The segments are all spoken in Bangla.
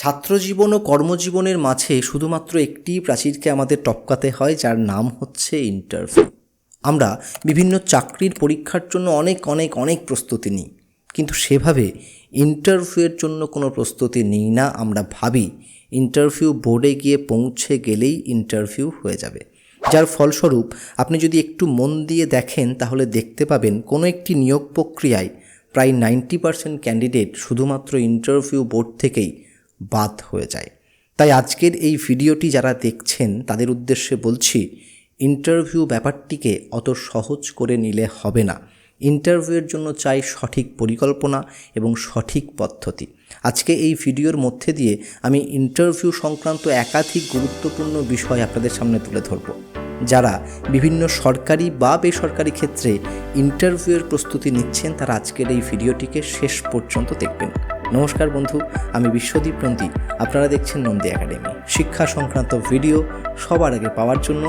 ছাত্রজীবন ও কর্মজীবনের মাঝে শুধুমাত্র একটি প্রাচীরকে আমাদের টপকাতে হয়, যার নাম হচ্ছে ইন্টারভিউ আমরা বিভিন্ন চাকরির পরীক্ষার জন্য অনেক অনেক অনেক প্রস্তুতি নিই। কিন্তু সেভাবে ইন্টারভিউয়ের জন্য কোনো প্রস্তুতি নিই না, আমরা ভাবি ইন্টারভিউ বোর্ডে গিয়ে পৌঁছে গেলেই ইন্টারভিউ হয়ে যাবে। যার ফলস্বরূপ আপনি যদি একটু মন দিয়ে দেখেন, তাহলে দেখতে পাবেন কোনো একটি নিয়োগ প্রক্রিয়ায় প্রায় নাইনটি পার্সেন্ট ক্যান্ডিডেট শুধুমাত্র ইন্টারভিউ বোর্ড থেকেই বাদ হয়ে যায়। তাই আজকের এই ভিডিওটি যারা দেখছেন, তাদের উদ্দেশ্যে বলছি ইন্টারভিউ ব্যাপারটিকে অত সহজ করে নিলে হবে না। ইন্টারভিউয়ের জন্য চাই সঠিক পরিকল্পনা এবং সঠিক পদ্ধতি। আজকে এই ভিডিওর মধ্যে দিয়ে আমি ইন্টারভিউ সংক্রান্ত একাধিক গুরুত্বপূর্ণ বিষয় আপনাদের সামনে তুলে ধরব। যারা বিভিন্ন সরকারি বা বেসরকারি ক্ষেত্রে ইন্টারভিউয়ের প্রস্তুতি নিচ্ছেন, তারা আজকের এই ভিডিওটিকে শেষ পর্যন্ত দেখবেন। নমস্কার বন্ধু, আমি বিশ্বদীপ নন্দী আপনারা দেখছেন নন্দী একাডেমি। শিক্ষা সংক্রান্ত ভিডিও সবার আগে পাওয়ার জন্য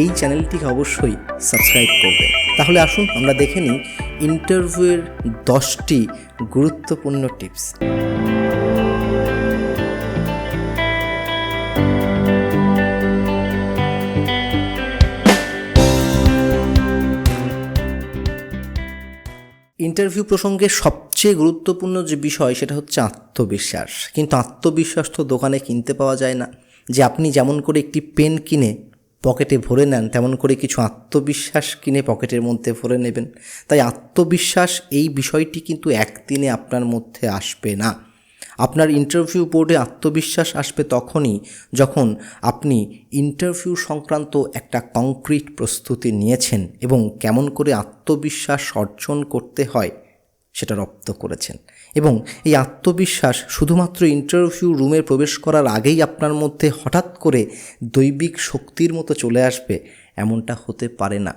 এই চ্যানেলটিকে অবশ্যই সাবস্ক্রাইব করবেন। তাহলে আসুন, আমরা দেখে নিই ইন্টারভিউয়ের দশটি গুরুত্বপূর্ণ টিপস। ইন্টারভিউ প্রসঙ্গে সবচেয়ে গুরুত্বপূর্ণ যে বিষয় সেটা হচ্ছে আত্মবিশ্বাস। কিন্তু আত্মবিশ্বাস তো দোকানে কিনতে পাওয়া যায় না। যে আপনি যেমন করে একটি পেন কিনে পকেটে ভরে নেন, তেমন করে কিছু আত্মবিশ্বাস কিনে পকেটের মধ্যে ভরে নেবেন। তাই আত্মবিশ্বাস এই বিষয়টি কিন্তু একদিনে আপনার মধ্যে আসবে না। আপনার ইন্টারভিউ বোর্ডে আত্মবিশ্বাস আসবে তখনই যখন আপনি ইন্টারভিউ সংক্রান্ত একটা কংক্রিট প্রস্তুতি নিয়েছেন এবং কেমন করে আত্মবিশ্বাস অর্জন করতে হয় সেটা রপ্ত করেছেন। এবং এই আত্মবিশ্বাস শুধুমাত্র ইন্টারভিউ রুমে প্রবেশ করার আগেই আপনার মধ্যে হঠাৎ করে দৈবিক শক্তির মতো চলে আসবে, এমনটা হতে পারে না।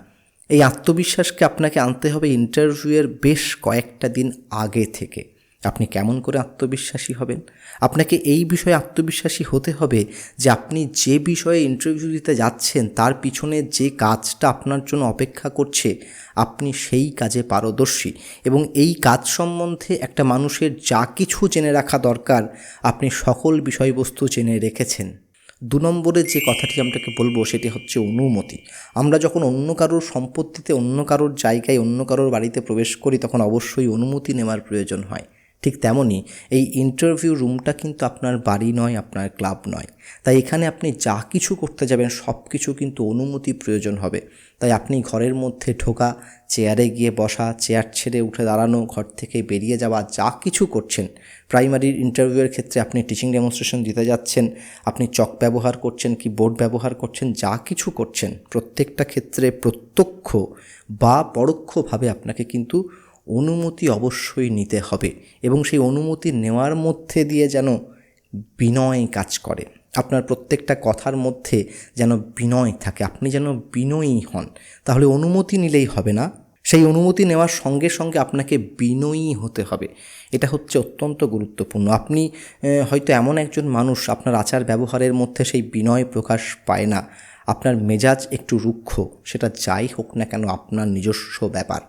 এই আত্মবিশ্বাসকে আপনাকে আনতে হবে ইন্টারভিউয়ের বেশ কয়েকটা দিন আগে থেকে। আপনি কেমন করে আত্মবিশ্বাসী হবেন? আপনাকে এই বিষয়ে আত্মবিশ্বাসী হতে হবে যে আপনি যে বিষয়ে ইন্টারভিউ দিতে যাচ্ছেন, তার পিছনে যে কাজটা আপনার জন্য অপেক্ষা করছে, আপনি সেই কাজে পারদর্শী। এবং এই কাজ সম্বন্ধে একটা মানুষের যা কিছু জেনে রাখা দরকার, আপনি সকল বিষয়বস্তু জেনে রেখেছেন। দু নম্বরে যে কথাটি আপনাকে বলব, সেটি হচ্ছে অনুমতি। আমরা যখন অন্য কারোর সম্পত্তিতে, অন্য কারোর জায়গায়, অন্য কারোর বাড়িতে প্রবেশ করি, তখন অবশ্যই অনুমতি নেওয়ার প্রয়োজন হয়। ঠিক তেমনই এই ইন্টারভিউ রুমটা কিন্তু আপনার বাড়ি নয়, আপনার ক্লাব নয়। তাই এখানে আপনি যা কিছু করতে যাবেন সব কিছু কিন্তু অনুমতি প্রয়োজন হবে। তাই আপনি ঘরের মধ্যে ঢোকা চেয়ারে গিয়ে বসা চেয়ার ছেড়ে উঠে দাঁড়ানো, ঘর থেকে বেরিয়ে যাওয়া, যা কিছু করছেন। প্রাইমারির ইন্টারভিউয়ের ক্ষেত্রে আপনি টিচিং ডেমনস্ট্রেশন দিতে যাচ্ছেন, আপনি চক ব্যবহার করছেন কি বোর্ড ব্যবহার করছেন, যা কিছু করছেন, প্রত্যেকটা ক্ষেত্রে প্রত্যক্ষ বা পরোক্ষভাবে আপনাকে কিন্তু অনুমতি অবশ্যই নিতে হবে এবং সেই অনুমতি নেওয়ার মধ্যে দিয়ে যেন বিনয় কাজ করে। আপনার প্রত্যেকটা কথার মধ্যে যেন বিনয় থাকে, আপনি যেন বিনয়ী হন। তাহলে অনুমতি নিলেই হবে না। সেই অনুমতি নেওয়ার সঙ্গে সঙ্গে আপনাকে বিনয়ী হতে হবে। এটা হচ্ছে অত্যন্ত গুরুত্বপূর্ণ। আপনি হয়তো এমন একজন মানুষ, আপনার আচার ব্যবহারের মধ্যে সেই বিনয় প্রকাশ পায় না। আপনার মেজাজ একটু রুক্ষ, সেটা যাই হোক না কেন, আপনার নিজস্ব ব্যাপার।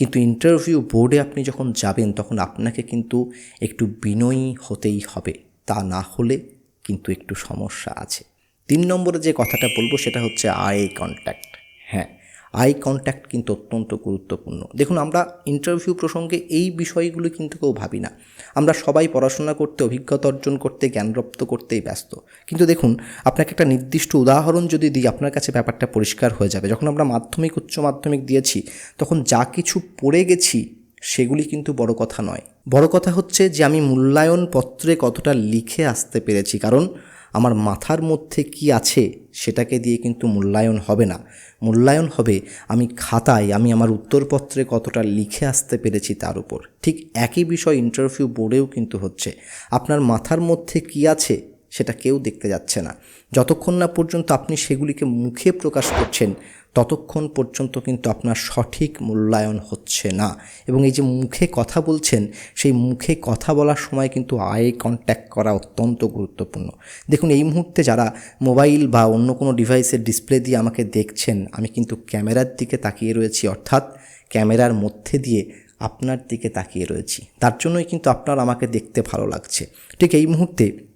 কিন্তু ইন্টারভিউ বোর্ডে আপনি যখন যাবেন, তখন আপনাকে কিন্তু একটু বিনয়ী হতেই হবে। তা না হলে কিন্তু একটু সমস্যা আছে। তিন নম্বরে যে কথাটা বলব, সেটা হচ্ছে আই কন্ট্যাক্ট হ্যাঁ। আই কন্ট্যাক্ট কিন্তু অত্যন্ত গুরুত্বপূর্ণ। দেখুন, আমরা ইন্টারভিউ প্রসঙ্গে এই বিষয়গুলো কিন্তু কেউ ভাবি না। আমরা সবাই পড়াশোনা করতে, অভিজ্ঞতা অর্জন করতে, জ্ঞানরপ্ত করতেই ব্যস্ত। কিন্তু দেখুন, আপনাকে একটা নির্দিষ্ট উদাহরণ যদি দিই, আপনার কাছে ব্যাপারটা পরিষ্কার হয়ে যাবে। যখন আমরা মাধ্যমিক, উচ্চ মাধ্যমিক দিয়েছি, তখন যা কিছু পড়ে গেছি, সেগুলি কিন্তু বড় কথা নয়। বড় কথা হচ্ছে যে, আমি মূল্যায়ন পত্রে কতটা লিখে আসতে পেরেছি। কারণ, আমার মাথার মধ্যে কি আছে, সেটাকে দিয়ে কিন্তু মূল্যায়ন হবে না। মূল্যায়ন হবে, আমি খাতায়, আমি আমার উত্তরপত্রে কতটা লিখে আসতে পেরেছি তার উপর। ঠিক একই বিষয় ইন্টারভিউ বোর্ডেও কিন্তু হচ্ছে। আপনার মাথার মধ্যে কি আছে সেটা কেউ দেখতে যাচ্ছে না। যতক্ষণ না পর্যন্ত আপনি সেগুলিকে মুখে প্রকাশ করছেন ততক্ষণ পর্যন্ত কিন্তু আপনার সঠিক মূল্যায়ন হচ্ছে না। এবং এই যে মুখে কথা বলছেন, সেই মুখে কথা বলার সময় কিন্তু আই কন্ট্যাক্ট করা অত্যন্ত গুরুত্বপূর্ণ। দেখুন, এই মুহূর্তে যারা মোবাইল বা অন্য কোনো ডিভাইসের ডিসপ্লে দিয়ে আমাকে দেখছেন, আমি কিন্তু ক্যামেরার দিকে তাকিয়ে রয়েছি, অর্থাৎ ক্যামেরার মধ্যে দিয়ে আপনার দিকে তাকিয়ে রয়েছি। তার জন্যই কিন্তু আপনার আমাকে দেখতে ভালো লাগছে। ঠিক এই মুহূর্তে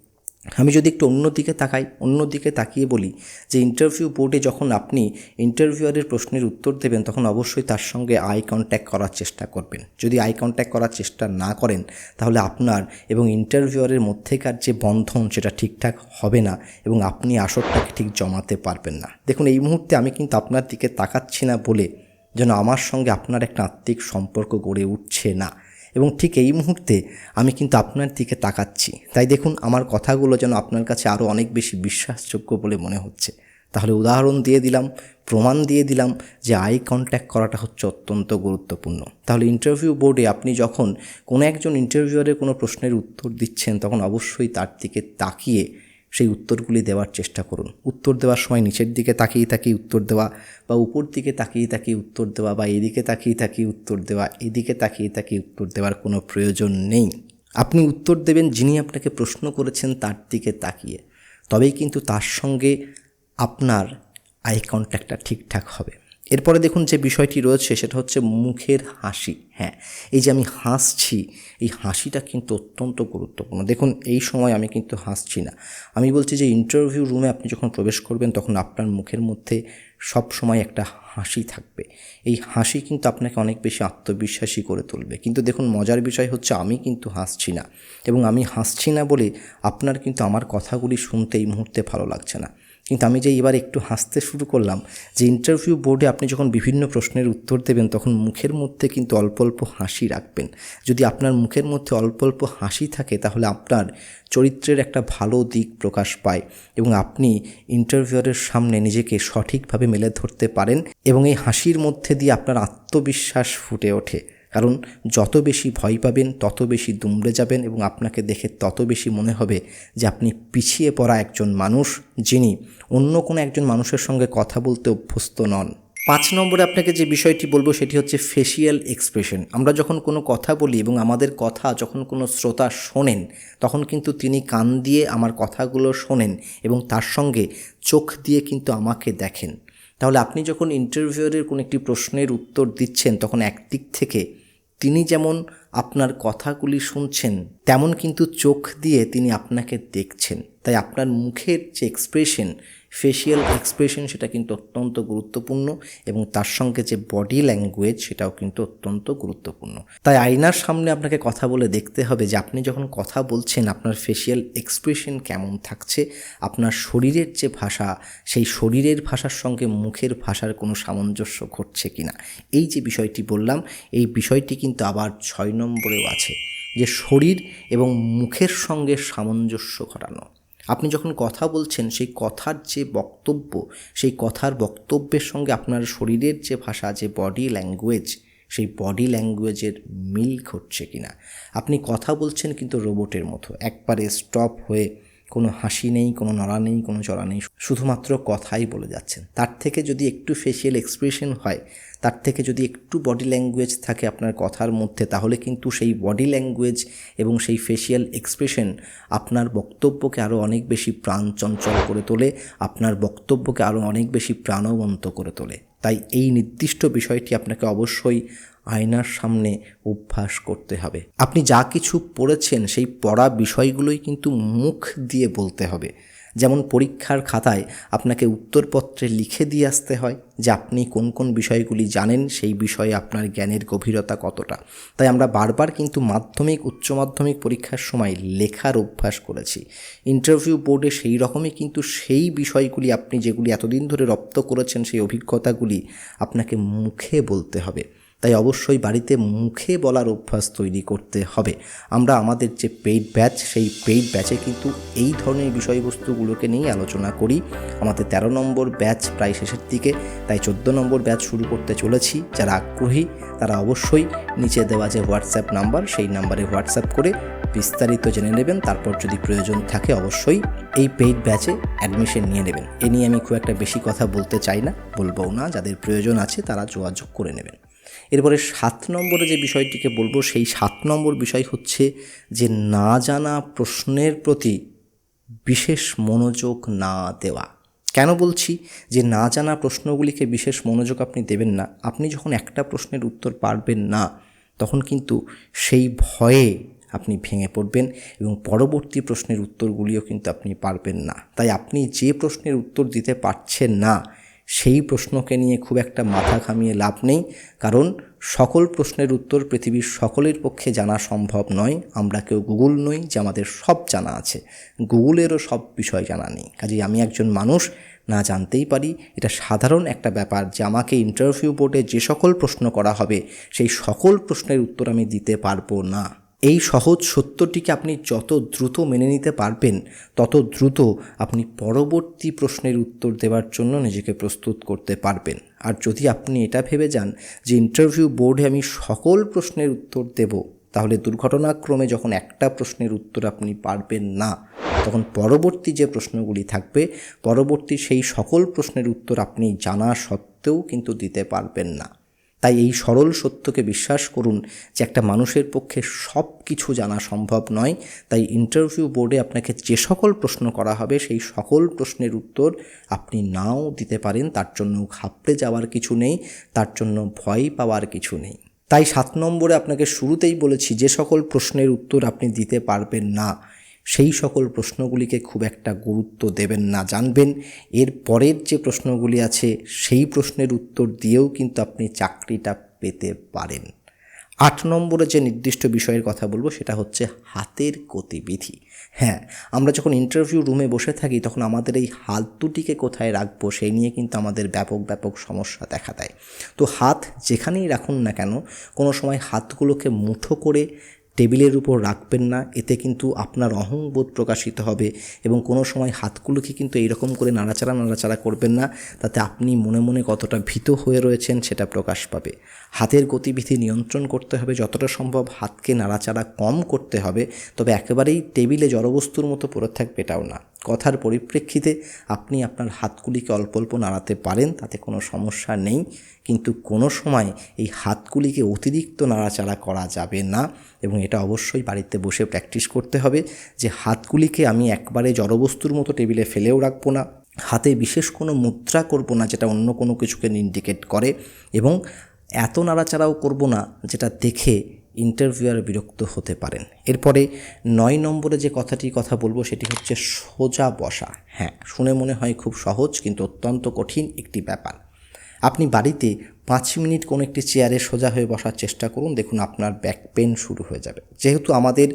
আমি যদি একটু অন্যদিকে তাকাই অন্যদিকে তাকিয়ে বলি যে ইন্টারভিউ বোর্ডে যখন আপনি ইন্টারভিউয়ারের প্রশ্নের উত্তর দেবেন, তখন অবশ্যই তার সঙ্গে আই কন্ট্যাক্ট করার চেষ্টা করবেন। যদি আই কন্ট্যাক্ট করার চেষ্টা না করেন, তাহলে আপনার এবং ইন্টারভিউয়ারের মধ্যেকার যে বন্ধন, সেটা ঠিকঠাক হবে না এবং আপনি আসরটাকে ঠিক জমাতে পারবেন না। দেখুন, এই মুহূর্তে আমি কিন্তু আপনার দিকে তাকাচ্ছি না বলে যেন আমার সঙ্গে আপনার একটা আত্মিক সম্পর্ক গড়ে উঠছে না। এবং ঠিক এই মুহূর্তে আমি কিন্তু আপনার দিকে তাকাচ্ছি। তাই দেখুন, আমার কথাগুলো যেন আপনার কাছে আরও অনেক বেশি বিশ্বাসযোগ্য বলে মনে হচ্ছে। তাহলে উদাহরণ দিয়ে দিলাম, প্রমাণ দিয়ে দিলাম যে আই কন্ট্যাক্ট করাটা হচ্ছে অত্যন্ত গুরুত্বপূর্ণ। তাহলে ইন্টারভিউ বোর্ডে আপনি যখন কোনো একজন ইন্টারভিউয়ারের কোনো প্রশ্নের উত্তর দিচ্ছেন, তখন অবশ্যই তার দিকে তাকিয়ে সেই উত্তরগুলি দেওয়ার চেষ্টা করুন। উত্তর দেওয়ার সময় নিচের দিকে তাকিয়ে তাকিয়ে উত্তর দেওয়া বা উপর দিকে তাকিয়ে তাকিয়ে উত্তর দেওয়া বা এদিকে তাকিয়ে তাকিয়ে উত্তর দেওয়া, এদিকে তাকিয়ে তাকিয়ে উত্তর দেওয়ার কোনো প্রয়োজন নেই। আপনি উত্তর দেবেন যিনি আপনাকে প্রশ্ন করেছেন তার দিকে তাকিয়ে। তবেই কিন্তু তার সঙ্গে আপনার আই কন্ট্যাক্টটা ঠিকঠাক হবে। এরপরে দেখুন যে বিষয়টি রয়েছে, সেটা হচ্ছে মুখের হাসি। হ্যাঁ এই যে আমি হাসছি, এই হাসিটা কিন্তু অত্যন্ত গুরুত্বপূর্ণ। দেখুন, এই সময় আমি কিন্তু হাসছি না। আমি বলছি যে ইন্টারভিউ রুমে আপনি যখন প্রবেশ করবেন, তখন আপনার মুখের মধ্যে সব সময় একটা হাসি থাকবে। এই হাসি কিন্তু আপনাকে অনেক বেশি আত্মবিশ্বাসী করে তুলবে। কিন্তু দেখুন, মজার বিষয় হচ্ছে, আমি কিন্তু হাসছি না। এবং আমি হাসছি না বলে আপনার কিন্তু আমার কথাগুলি শুনতে এই মুহূর্তে ভালো লাগছে না। কিন্তু আমি যে এবার একটু হাসতে শুরু করলাম, যে ইন্টারভিউ বোর্ডে আপনি যখন বিভিন্ন প্রশ্নের উত্তর দেবেন, তখন মুখের মধ্যে কিন্তু অল্প অল্প হাসি রাখবেন। যদি আপনার মুখের মধ্যে অল্প অল্প হাসি থাকে, তাহলে আপনার চরিত্রের একটা ভালো দিক প্রকাশ পায় এবং আপনি ইন্টারভিউয়ারের সামনে নিজেকে সঠিকভাবে মেলে ধরতে পারেন এবং এই হাসির মধ্যে দিয়ে আপনার আত্মবিশ্বাস ফুটে ওঠে। কারণ যত বেশি ভয় পাবেন, তত বেশি দুমড়ে যাবেন এবং আপনাকে দেখে তত বেশি মনে হবে যে আপনি পিছিয়ে পড়া একজন মানুষ যিনি অন্য কোনো একজন মানুষের সঙ্গে কথা বলতে অভ্যস্ত নন। পাঁচ নম্বরে আপনাকে যে বিষয়টি বলব সেটি হচ্ছে ফেসিয়াল এক্সপ্রেশন আমরা যখন কোনো কথা বলি এবং আমাদের কথা যখন কোনো শ্রোতা শোনেন, তখন কিন্তু তিনি কান দিয়ে আমার কথাগুলো শোনেন এবং তার সঙ্গে চোখ দিয়ে কিন্তু আমাকে দেখেন। তাহলে আপনি যখন ইন্টারভিউয়ের কোনো একটি প্রশ্নের উত্তর দিচ্ছেন, তখন একদিক থেকে তিনি যেমন আপনার কথাগুলি শুনছেন, তেমন কিন্তু চোখ দিয়ে তিনি আপনাকে দেখছেন। তাই আপনার মুখের যে এক্সপ্রেশন ফেসিয়াল এক্সপ্রেশন সেটা কিন্তু অত্যন্ত গুরুত্বপূর্ণ এবং তার সঙ্গে যে বডি ল্যাঙ্গুয়েজ সেটাও কিন্তু অত্যন্ত গুরুত্বপূর্ণ। তাই আয়নার সামনে আপনাকে কথা বলে দেখতে হবে যে আপনি যখন কথা বলছেন আপনার ফেসিয়াল এক্সপ্রেশন কেমন থাকছে, আপনার শরীরের যে ভাষা, সেই শরীরের ভাষার সঙ্গে মুখের ভাষার কোনো সামঞ্জস্য ঘটছে কিনা? এই যে বিষয়টি বললাম, এই বিষয়টি কিন্তু আবার ছয় নম্বরেও আছে, যে শরীর এবং মুখের সঙ্গে সামঞ্জস্য ঘটানো। আপনি যখন কথা বলছেন, সেই কথার যে বক্তব্য, সেই কথার বক্তব্যের সঙ্গে আপনার শরীরের যে ভাষা, যে বডি ল্যাঙ্গুয়েজ সেই বডি ল্যাঙ্গুয়েজের মিল ঘটছে কি না আপনি কথা বলছেন কিন্তু রোবটের মতো, একবারে স্টপ হয়ে কোনো হাসি নেই, কোনো নড়া নেই, কোনো চড়া নেই, শুধুমাত্র কথাই বলে যাচ্ছেন। তার থেকে যদি একটু ফেসিয়াল এক্সপ্রেশন হয়, তার থেকে যদি একটু বডি ল্যাঙ্গুয়েজ থাকে আপনার কথার মধ্যে, তাহলে কিন্তু সেই বডি ল্যাঙ্গুয়েজ এবং সেই ফেসিয়াল এক্সপ্রেশন আপনার বক্তব্যকে আরও অনেক বেশি প্রাণ চঞ্চল করে তোলে, আপনার বক্তব্যকে আরও অনেক বেশি প্রাণবন্ত করে তোলে। তাই এই নির্দিষ্ট বিষয়টি আপনাকে অবশ্যই আয়নার সামনে অভ্যাস করতে হবে। আপনি যা কিছু পড়েছেন, সেই পড়া বিষয়গুলোই কিন্তু মুখ দিয়ে বলতে হবে। যেমন পরীক্ষার খাতায় আপনাকে উত্তরপত্রে লিখে দিয়ে আসতে হয় যে আপনি কোন কোন বিষয়গুলি জানেন, সেই বিষয়ে আপনার জ্ঞানের গভীরতা কতটা। তাই আমরা বারবার কিন্তু মাধ্যমিক, উচ্চ মাধ্যমিক পরীক্ষার সময় লেখার অভ্যাস করেছি। ইন্টারভিউ বোর্ডে সেই রকমই কিন্তু সেই বিষয়গুলি আপনি যেগুলি এতদিন ধরে রপ্ত করেছেন, সেই অভিজ্ঞতাগুলি আপনাকে মুখে বলতে হবে। তাই অবশ্যই বাড়িতে মুখে বলার অভ্যাস তৈরি করতে হবে। আমরা আমাদের যে পেইড ব্যাচ সেই পেইড ব্যাচে কিন্তু এই ধরনের বিষয়বস্তুগুলোকে নিয়েই আলোচনা করি। আমাদের ১৩ নম্বর ব্যাচ প্রায় শেষের দিকে, তাই চোদ্দ নম্বর ব্যাচ শুরু করতে চলেছি। যারা আগ্রহী, তারা অবশ্যই নিচে দেওয়া যে হোয়াটসঅ্যাপ নাম্বার সেই নাম্বারে হোয়াটসঅ্যাপ করে বিস্তারিত জেনে নেবেন। তারপর যদি প্রয়োজন থাকে, অবশ্যই এই পেইড ব্যাচে অ্যাডমিশন নিয়ে নেবেন। এ নিয়ে আমি খুব একটা বেশি কথা বলতে চাই না, বলবও না। যাদের প্রয়োজন আছে, তারা যোগাযোগ করে নেবেন। এরপরে সাত নম্বরে যে বিষয়টিকে বলব, সেই সাত নম্বর বিষয় হচ্ছে যে না জানা প্রশ্নের প্রতি বিশেষ মনোযোগ না দেওয়া। কেন বলছি? যে না জানা প্রশ্নগুলিকে বিশেষ মনোযোগ আপনি দেবেন না। আপনি যখন একটা প্রশ্নের উত্তর পারবেন না, তখন কিন্তু সেই ভয়ে আপনি ভেঙে পড়বেন এবং পরবর্তী প্রশ্নের উত্তরগুলিও কিন্তু আপনি পারবেন না। তাই আপনি যে প্রশ্নের উত্তর দিতে পারছেন না সেই প্রশ্নকে নিয়ে খুব একটা মাথা ঘামিয়ে লাভ নেই। কারণ সকল প্রশ্নের উত্তর পৃথিবীর সকলের পক্ষে জানা সম্ভব নয়। আমরা কেউ গুগল নই, যে আমাদের সব জানা আছে। গুগলেরও সব বিষয় জানা নেই। কাজেই আমি একজন মানুষ, না জানতেই পারি। এটা সাধারণ একটা ব্যাপার যে আমাকে ইন্টারভিউ বোর্ডে যে সকল প্রশ্ন করা হবে, সেই সকল প্রশ্নের উত্তর আমি দিতে পারব না। এই সহজ সত্যটিকে আপনি যত দ্রুত মেনে নিতে পারবেন, তত দ্রুত আপনি পরবর্তী প্রশ্নের উত্তর দেওয়ার জন্য নিজেকে প্রস্তুত করতে পারবেন। আর যদি আপনি এটা ভেবে যান যে ইন্টারভিউ বোর্ডে আমি সকল প্রশ্নের উত্তর দেব, তাহলে দুর্ঘটনাক্রমে যখন একটা প্রশ্নের উত্তর আপনি পারবেন না, তখন পরবর্তী যে প্রশ্নগুলি থাকবে, পরবর্তী সেই সকল প্রশ্নের উত্তর আপনি জানা সত্ত্বেও কিন্তু দিতে পারবেন না। তাই এই সরল সত্যকে বিশ্বাস করুন যে একটা মানুষের পক্ষে সব কিছু জানা সম্ভব নয়। তাই ইন্টারভিউ বোর্ডে আপনাকে যে সকল প্রশ্ন করা হবে, সেই সকল প্রশ্নের উত্তর আপনি নাও দিতে পারেন। তার জন্য ঘাবড়ে যাওয়ার কিছু নেই, তার জন্য ভয় পাওয়ার কিছু নেই। তাই সাত নম্বরে আপনাকে শুরুতেই বলেছি, যে সকল প্রশ্নের উত্তর আপনি দিতে পারবেন না। সেই সকল প্রশ্নগুলিকে খুব একটা গুরুত্ব দেবেন না, জানবেন। এর পরের যে প্রশ্নগুলি আছে, সেই প্রশ্নের উত্তর দিয়েও কিন্তু আপনি চাকরিটা পেতে পারেন। আট নম্বরে যে নির্দিষ্ট বিষয়ের কথা বলব, সেটা হচ্ছে হাতের গতিবিধি। হ্যাঁ আমরা যখন ইন্টারভিউ রুমে বসে থাকি, তখন আমাদের এই হাত দুটিকে কোথায় রাখব, সেই নিয়ে কিন্তু আমাদের ব্যাপক ব্যাপক সমস্যা দেখা দেয়। তো হাত যেখানেই রাখুন না কেন, কোনো সময় হাতগুলোকে মুঠো করে টেবিলের উপর রাখবেন না, এতে কিন্তু আপনার অহংবোধ প্রকাশিত হবে এবং কোনো সময় হাতগুলোকে কিন্তু এইরকম করে নাড়াচাড়া নাড়াচাড়া করবেন না, তাতে আপনি মনে মনে কতটা ভীত হয়ে রয়েছেন সেটা প্রকাশ পাবে। হাতের গতিবিধি নিয়ন্ত্রণ করতে হবে, যতটা সম্ভব হাতকে নাড়াচাড়া কম করতে হবে, তবে একেবারেই টেবিলে জড়বস্তুর মতো পড়ে থাকবে এটাও না। কথার পরিপ্রেক্ষিতে আপনি আপনার হাতগুলিকে অল্প অল্প নাড়াতে পারেন, তাতে কোনো সমস্যা নেই, কিন্তু কোনো সময় এই হাতগুলিকে অতিরিক্ত নাড়াচাড়া করা যাবে না। এবং এটা অবশ্যই বাড়িতে বসে প্র্যাকটিস করতে হবে যে হাতগুলিকে আমি একবারে জড়বস্তুর মতো টেবিলে ফেলেও রাখব না, হাতে বিশেষ কোনো মুদ্রা করব না যেটা অন্য কোনো কিছুকে ইন্ডিকেট করে এবং এত নাড়াচাড়াও করব না যেটা দেখে ইন্টারভিউয়ার বিরক্ত হতে পারেন। এরপরে নয় নম্বরে যে কথাটি কথা বলব সেটি হচ্ছে সোজা বসা। হ্যাঁ শুনে মনে হয় খুব সহজ কিন্তু অত্যন্ত কঠিন একটি ব্যাপার। আপনি বাড়িতে পাঁচ মিনিট কোনো একটি চেয়ারে সোজা হয়ে বসার চেষ্টা করুন, দেখুন আপনার ব্যাক পেন শুরু হয়ে যাবে। যেহেতু আমাদের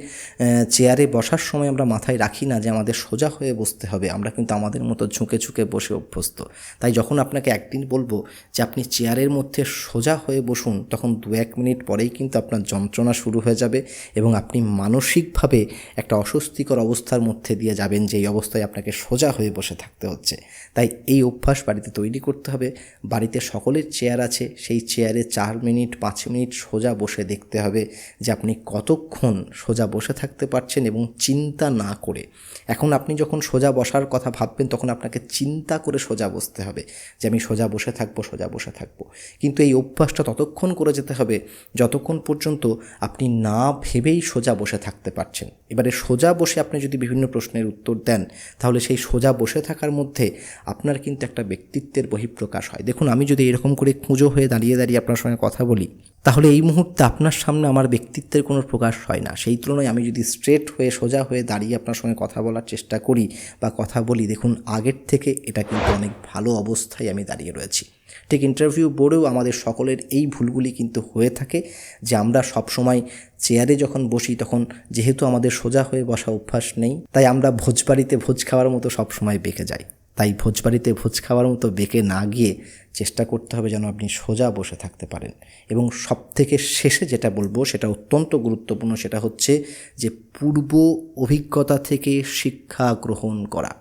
চেয়ারে বসার সময় আমরা মাথায় রাখি না যে আমাদের সোজা হয়ে বসতে হবে, আমরা কিন্তু আমাদের মতো ঝুঁকে ঝুঁকে বসে অভ্যস্ত। তাই যখন আপনাকে একদিন বলব যে আপনি চেয়ারের মধ্যে সোজা হয়ে বসুন, তখন দু এক মিনিট পরেই কিন্তু আপনার যন্ত্রণা শুরু হয়ে যাবে এবং আপনি মানসিকভাবে একটা অস্বস্তিকর অবস্থার মধ্যে দিয়ে যাবেন যে এই অবস্থায় আপনাকে সোজা হয়ে বসে থাকতে হচ্ছে। তাই এই অভ্যাস বাড়িতে তৈরি করতে হবে। বাড়িতে সকলের চেয়ার আছে সেই চেয়ারে চার মিনিট, পাঁচ মিনিট সোজা বসে দেখতে হবে যে আপনি কতক্ষণ সোজা বসে থাকতে পারছেন এবং চিন্তা না করে। এখন আপনি যখন সোজা বসার কথা ভাববেন, তখন আপনাকে চিন্তা করে সোজা বসতে হবে যে আমি সোজা বসে থাকব, সোজা বসে থাকব। কিন্তু এই অভ্যাসটা ততক্ষণ করে যেতে হবে যতক্ষণ পর্যন্ত আপনি না ভেবেই সোজা বসে থাকতে পারছেন। এবারে সোজা বসে আপনি যদি বিভিন্ন প্রশ্নের উত্তর দেন, তাহলে সেই সোজা বসে থাকার মধ্যে আপনার কিন্তু একটা ব্যক্তিত্বের বহিঃপ্রকাশ হয়। দেখুন, আমি যদি এরকম করে কুঁজো হয়ে দাঁড়িয়ে দাঁড়িয়ে আপনার সঙ্গে কথা বলি, তাহলে এই মুহূর্তে আপনার সামনে আমার ব্যক্তিত্বের কোনো প্রকাশ হয় না। সেই তুলনায় আমি যদি স্ট্রেট হয়ে, সোজা হয়ে দাঁড়িয়ে আপনার সঙ্গে কথা বলার চেষ্টা করি বা কথা বলি, দেখুন আগের থেকে এটা কিন্তু অনেক ভালো অবস্থায় আমি দাঁড়িয়ে রয়েছি। ঠিক ইন্টারভিউ বোর্ডেও আমাদের সকলের এই ভুলগুলি কিন্তু হয়ে থাকে যে আমরা সবসময় চেয়ারে যখন বসি, তখন যেহেতু আমাদের সোজা হয়ে বসা অভ্যাস নেই, তাই আমরা ভোজবাড়িতে ভোজ খাওয়ার মতো সবসময় বেঁকে যাই। তাই ভোজবাড়িতে ভোজ খাওয়ার মতো বেঁকে না গিয়ে চেষ্টা করতে হবে যেন আপনি সোজা বসে থাকতে পারেন। এবং সব থেকে শেষে যেটা বলব, সেটা অত্যন্ত গুরুত্বপূর্ণ, সেটা হচ্ছে যে পূর্ব অভিজ্ঞতা থেকে শিক্ষা গ্রহণ করা।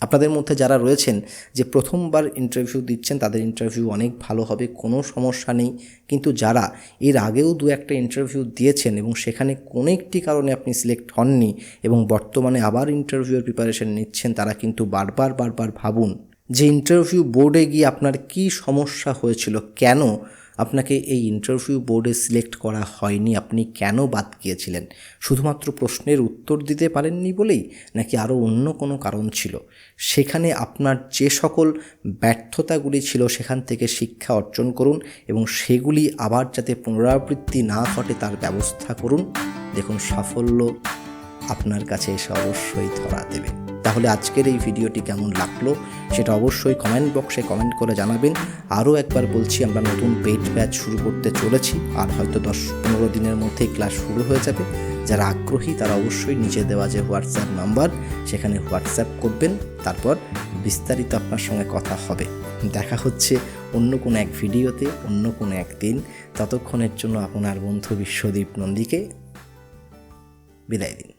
আপনাদের মধ্যে যারা রয়েছেন যে প্রথমবার ইন্টারভিউ দিচ্ছেন, তাদের ইন্টারভিউ অনেক ভালো হবে, কোনো সমস্যা নেই। কিন্তু যারা এর আগেও দু একটা ইন্টারভিউ দিয়েছেন এবং সেখানে কোনো একটি কারণে আপনি সিলেক্ট হননি এবং বর্তমানে আবার ইন্টারভিউয়ের প্রিপারেশন নিচ্ছেন, তারা কিন্তু বারবার বারবার ভাবুন যে ইন্টারভিউ বোর্ডে গিয়ে আপনার কি সমস্যা হয়েছিল, কেন আপনাকে এই ইন্টারভিউ বোর্ডে সিলেক্ট করা হয়নি, আপনি কেন বাদ গিয়েছিলেন? শুধুমাত্র প্রশ্নের উত্তর দিতে পারেননি বলেই নাকি আরও অন্য কোনো কারণ ছিল? সেখানে আপনার যে সকল ব্যর্থতাগুলি ছিল, সেখান থেকে শিক্ষা অর্জন করুন এবং সেগুলি আবার যাতে পুনরাবৃত্তি না ঘটে তার ব্যবস্থা করুন। দেখুন, সাফল্য আপনার কাছে এসে অবশ্যই ধরা দেবে। তাহলে আজকের এই ভিডিওটি কেমন লাগল সেটা অবশ্যই কমেন্ট বক্সে কমেন্ট করে জানাবেন। আরও একবার বলছি, আমরা নতুন পেইড ব্যাচ শুরু করতে চলেছি। আর হয়তো দশ পনেরো দিনের মধ্যেই ক্লাস শুরু হয়ে যাবে। যারা আগ্রহী, তারা অবশ্যই নিচে দেওয়া যে হোয়াটসঅ্যাপ নাম্বার সেখানে হোয়াটসঅ্যাপ করবেন। তারপর বিস্তারিত আপনার সঙ্গে কথা হবে। দেখা হচ্ছে অন্য কোনো এক ভিডিওতে, অন্য কোনো একদিন ততক্ষণের জন্য আপনার বন্ধু বিশ্বদীপ নন্দীকে বিদায় দিন।